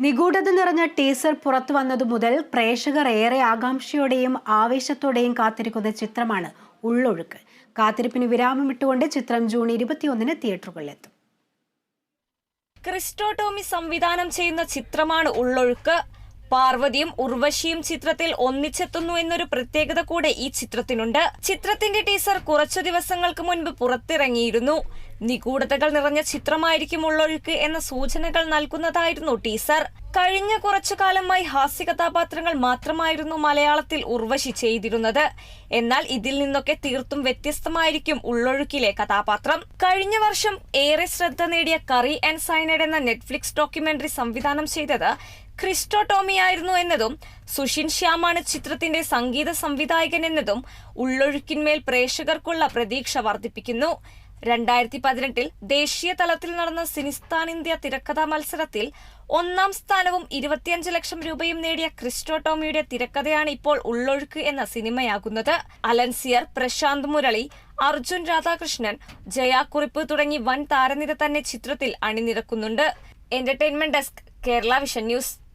നിഗൂഢത നിറഞ്ഞ ടീസർ പുറത്തു വന്നതു മുതൽ പ്രേക്ഷകർ ഏറെ ആകാംക്ഷയോടെയും ആവേശത്തോടെയും കാത്തിരിക്കുന്ന ചിത്രമാണ് ഉള്ളൊഴുക്ക്. കാത്തിരിപ്പിന് വിരാമമിട്ടുകൊണ്ട് ചിത്രം ജൂൺ ഇരുപത്തിയൊന്നിന് തിയേറ്ററുകളിലെത്തും. ക്രിസ്റ്റോ ടോമി സംവിധാനം ചെയ്യുന്ന ചിത്രമാണ് ഉള്ളൊഴുക്ക്. പാർവതിയും ഉർവശിയും ചിത്രത്തിൽ ഒന്നിച്ചെത്തുന്നു എന്നൊരു പ്രത്യേകത കൂടെ ഈ ചിത്രത്തിനുണ്ട്. ചിത്രത്തിന്റെ ടീസർ കുറച്ചു ദിവസങ്ങൾക്ക് മുൻപ് പുറത്തിറങ്ങിയിരുന്നു. നിഗൂഢതകൾ നിറഞ്ഞ ചിത്രമായിരിക്കും ഉള്ളൊഴുക്ക് എന്ന സൂചനകൾ നൽകുന്നതായിരുന്നു ടീസർ. കഴിഞ്ഞ കുറച്ചു കാലമായി ഹാസ്യ കഥാപാത്രങ്ങൾ മാത്രമായിരുന്നു മലയാളത്തിൽ ഉർവശി ചെയ്തിരുന്നത്. എന്നാൽ ഇതിൽ നിന്നൊക്കെ തീർത്തും വ്യത്യസ്തമായിരിക്കും ഉള്ളൊഴുക്കിലെ കഥാപാത്രം. കഴിഞ്ഞ വർഷം ഏറെ ശ്രദ്ധ നേടിയ കറി ആൻഡ് സൈനഡ് എന്ന നെറ്റ്ഫ്ലിക്സ് ഡോക്യുമെന്ററി സംവിധാനം ചെയ്തത് ക്രിസ്റ്റോ ടോമി ആയിരുന്നു എന്നതും സുഷിൻ ശ്യാമാണ് ചിത്രത്തിന്റെ സംഗീത സംവിധായകൻ എന്നതും ഉള്ളൊഴുക്കിന്മേൽ പ്രേക്ഷകർക്കുള്ള പ്രതീക്ഷ വർദ്ധിപ്പിക്കുന്നു. രണ്ടായിരത്തി പതിനെട്ടിൽ ദേശീയ തലത്തിൽ നടന്ന സിനിസ്ഥാൻ ഇന്ത്യ തിരക്കഥാ മത്സരത്തിൽ ഒന്നാം സ്ഥാനവും ഇരുപത്തിയഞ്ച് ലക്ഷം രൂപയും നേടിയ ക്രിസ്റ്റോ ടോമിയുടെ തിരക്കഥയാണ് ഇപ്പോൾ ഉള്ളൊഴുക്ക് എന്ന സിനിമയാകുന്നത്. അലൻസിയർ പ്രശാന്ത് മുരളി അർജുൻ രാധാകൃഷ്ണൻ ജയാ കുറിപ്പ് തുടങ്ങി വൻ താരനിര തന്നെ ചിത്രത്തിൽ അണിനിരക്കുന്നുണ്ട്. Entertainment desk Kerala Vision News.